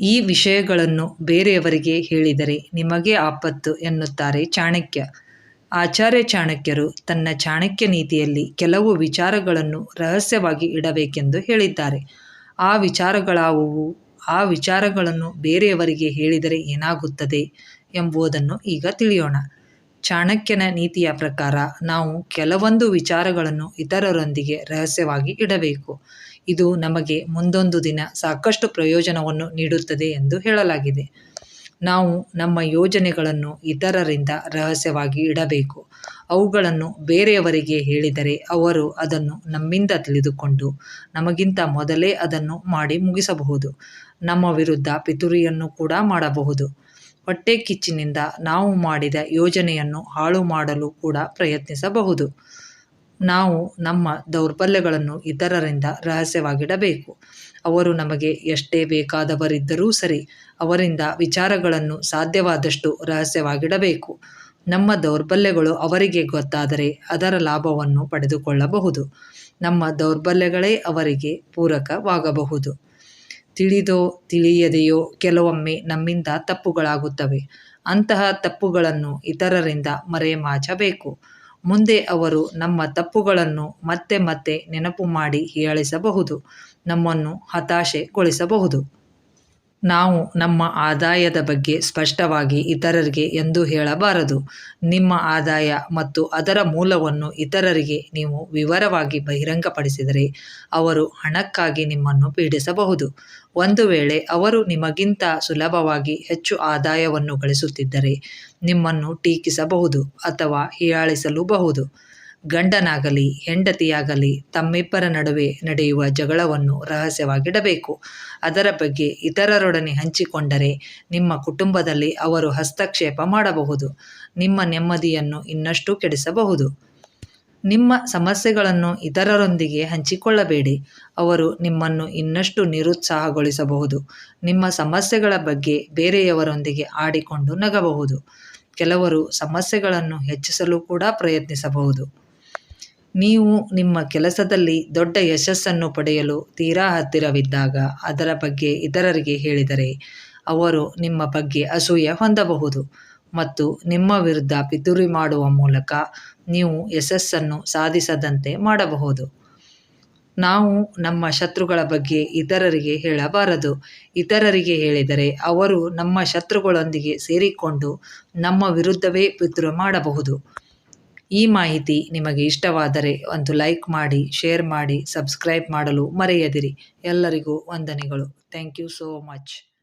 ಈ ವಿಷಯಗಳನ್ನು ಬೇರೆಯವರಿಗೆ ಹೇಳಿದರೆ ನಿಮಗೆ ಆಪತ್ತು ಎನ್ನುತ್ತಾರೆ ಚಾಣಕ್ಯ. ಆಚಾರ್ಯ ಚಾಣಕ್ಯರು ತನ್ನ ಚಾಣಕ್ಯ ನೀತಿಯಲ್ಲಿ ಕೆಲವು ವಿಚಾರಗಳನ್ನು ರಹಸ್ಯವಾಗಿ ಇಡಬೇಕೆಂದು ಹೇಳಿದ್ದಾರೆ. ಆ ವಿಚಾರಗಳಾವುವು? ಆ ವಿಚಾರಗಳನ್ನು ಬೇರೆಯವರಿಗೆ ಹೇಳಿದರೆ ಏನಾಗುತ್ತದೆ ಎಂಬುದನ್ನು ಈಗ ತಿಳಿಯೋಣ. ಚಾಣಕ್ಯನ ನೀತಿಯ ಪ್ರಕಾರ ನಾವು ಕೆಲವೊಂದು ವಿಚಾರಗಳನ್ನು ಇತರರೊಂದಿಗೆ ರಹಸ್ಯವಾಗಿ ಇಡಬೇಕು. ಇದು ನಮಗೆ ಮುಂದೊಂದು ದಿನ ಸಾಕಷ್ಟು ಪ್ರಯೋಜನವನ್ನು ನೀಡುತ್ತದೆ ಎಂದು ಹೇಳಲಾಗಿದೆ. ನಾವು ನಮ್ಮ ಯೋಜನೆಗಳನ್ನು ಇತರರಿಂದ ರಹಸ್ಯವಾಗಿ ಇಡಬೇಕು. ಅವುಗಳನ್ನು ಬೇರೆಯವರಿಗೆ ಹೇಳಿದರೆ ಅವರು ಅದನ್ನು ನಮ್ಮಿಂದ ತಿಳಿದುಕೊಂಡು ನಮಗಿಂತ ಮೊದಲೇ ಅದನ್ನು ಮಾಡಿ ಮುಗಿಸಬಹುದು. ನಮ್ಮ ವಿರುದ್ಧ ಪಿತುರಿಯನ್ನು ಕೂಡ ಮಾಡಬಹುದು. ಹೊಟ್ಟೆ ಕಿಚ್ಚಿನಿಂದ ನಾವು ಮಾಡಿದ ಯೋಜನೆಯನ್ನು ಹಾಳು ಮಾಡಲು ಕೂಡ ಪ್ರಯತ್ನಿಸಬಹುದು. ನಾವು ನಮ್ಮ ದೌರ್ಬಲ್ಯಗಳನ್ನು ಇತರರಿಂದ ರಹಸ್ಯವಾಗಿಡಬೇಕು. ಅವರು ನಮಗೆ ಎಷ್ಟೇ ಬೇಕಾದವರಿದ್ದರೂ ಸರಿ, ಅವರಿಂದ ವಿಚಾರಗಳನ್ನು ಸಾಧ್ಯವಾದಷ್ಟು ರಹಸ್ಯವಾಗಿಡಬೇಕು. ನಮ್ಮ ದೌರ್ಬಲ್ಯಗಳು ಅವರಿಗೆ ಗೊತ್ತಾದರೆ ಅದರ ಲಾಭವನ್ನು ಪಡೆದುಕೊಳ್ಳಬಹುದು. ನಮ್ಮ ದೌರ್ಬಲ್ಯಗಳೇ ಅವರಿಗೆ ಪೂರಕವಾಗಬಹುದು. ತಿಳಿದೋ ತಿಳಿಯದೆಯೋ ಕೆಲವೊಮ್ಮೆ ನಮ್ಮಿಂದ ತಪ್ಪುಗಳಾಗುತ್ತವೆ. ಅಂತಹ ತಪ್ಪುಗಳನ್ನು ಇತರರಿಂದ ಮರೆಮಾಚಬೇಕು. ಮುಂದೆ ಅವರು ನಮ್ಮ ತಪ್ಪುಗಳನ್ನು ಮತ್ತೆ ಮತ್ತೆ ನೆನಪು ಮಾಡಿ ಹೀಯಾಳಿಸಬಹುದು ನಮ್ಮನ್ನು ಹತಾಶೆಗೊಳಿಸಬಹುದು. ನಾವು ನಮ್ಮ ಆದಾಯದ ಬಗ್ಗೆ ಸ್ಪಷ್ಟವಾಗಿ ಇತರರಿಗೆ ಎಂದು ಹೇಳಬಾರದು. ನಿಮ್ಮ ಆದಾಯ ಮತ್ತು ಅದರ ಮೂಲವನ್ನು ಇತರರಿಗೆ ನೀವು ವಿವರವಾಗಿ ಬಹಿರಂಗಪಡಿಸಿದರೆ ಅವರು ಹಣಕ್ಕಾಗಿ ನಿಮ್ಮನ್ನು ಪೀಡಿಸಬಹುದು. ಒಂದು ವೇಳೆ ಅವರು ನಿಮಗಿಂತ ಸುಲಭವಾಗಿ ಹೆಚ್ಚು ಆದಾಯವನ್ನು ಗಳಿಸುತ್ತಿದ್ದರೆ ನಿಮ್ಮನ್ನು ಟೀಕಿಸಬಹುದು ಅಥವಾ ಹೀಯಾಳಿಸಲೂಬಹುದು. ಗಂಡನಾಗಲಿ, ಹೆಂಡತಿಯಾಗಲಿ ತಮ್ಮಿಬ್ಬರ ನಡುವೆ ನಡೆಯುವ ಜಗಳವನ್ನು ರಹಸ್ಯವಾಗಿಡಬೇಕು. ಅದರ ಬಗ್ಗೆ ಇತರರೊಡನೆ ಹಂಚಿಕೊಂಡರೆ ನಿಮ್ಮ ಕುಟುಂಬದಲ್ಲಿ ಅವರು ಹಸ್ತಕ್ಷೇಪ ಮಾಡಬಹುದು. ನಿಮ್ಮ ನೆಮ್ಮದಿಯನ್ನು ಇನ್ನಷ್ಟು ಕೆಡಿಸಬಹುದು. ನಿಮ್ಮ ಸಮಸ್ಯೆಗಳನ್ನು ಇತರರೊಂದಿಗೆ ಹಂಚಿಕೊಳ್ಳಬೇಡಿ. ಅವರು ನಿಮ್ಮನ್ನು ಇನ್ನಷ್ಟು ನಿರುತ್ಸಾಹಗೊಳಿಸಬಹುದು. ನಿಮ್ಮ ಸಮಸ್ಯೆಗಳ ಬಗ್ಗೆ ಬೇರೆಯವರೊಂದಿಗೆ ಆಡಿಕೊಂಡು ನಗಬಹುದು. ಕೆಲವರು ಸಮಸ್ಯೆಗಳನ್ನು ಹೆಚ್ಚಿಸಲು ಕೂಡ ಪ್ರಯತ್ನಿಸಬಹುದು. ನೀವು ನಿಮ್ಮ ಕೆಲಸದಲ್ಲಿ ದೊಡ್ಡ ಯಶಸ್ಸನ್ನು ಪಡೆಯಲು ತೀರಾ ಹತ್ತಿರವಿದ್ದಾಗ ಅದರ ಬಗ್ಗೆ ಇತರರಿಗೆ ಹೇಳಿದರೆ ಅವರು ನಿಮ್ಮ ಬಗ್ಗೆ ಅಸೂಯೆ ಹೊಂದಬಹುದು ಮತ್ತು ನಿಮ್ಮ ವಿರುದ್ಧ ಪಿತೂರಿ ಮಾಡುವ ಮೂಲಕ ನೀವು ಯಶಸ್ಸನ್ನು ಸಾಧಿಸದಂತೆ ಮಾಡಬಹುದು. ನಾವು ನಮ್ಮ ಶತ್ರುಗಳ ಬಗ್ಗೆ ಇತರರಿಗೆ ಹೇಳಬಾರದು. ಇತರರಿಗೆ ಹೇಳಿದರೆ ಅವರು ನಮ್ಮ ಶತ್ರುಗಳೊಂದಿಗೆ ಸೇರಿಕೊಂಡು ನಮ್ಮ ವಿರುದ್ಧವೇ ಪಿತೂರಿ ಮಾಡಬಹುದು. ಈ ಮಾಹಿತಿ ನಿಮಗೆ ಇಷ್ಟವಾದರೆ ಒಂದು ಲೈಕ್ ಮಾಡಿ, ಶೇರ್ ಮಾಡಿ, ಸಬ್ಸ್ಕ್ರೈಬ್ ಮಾಡಲು ಮರೆಯದಿರಿ. ಎಲ್ಲರಿಗೂ ವಂದನೆಗಳು. Thank you so much.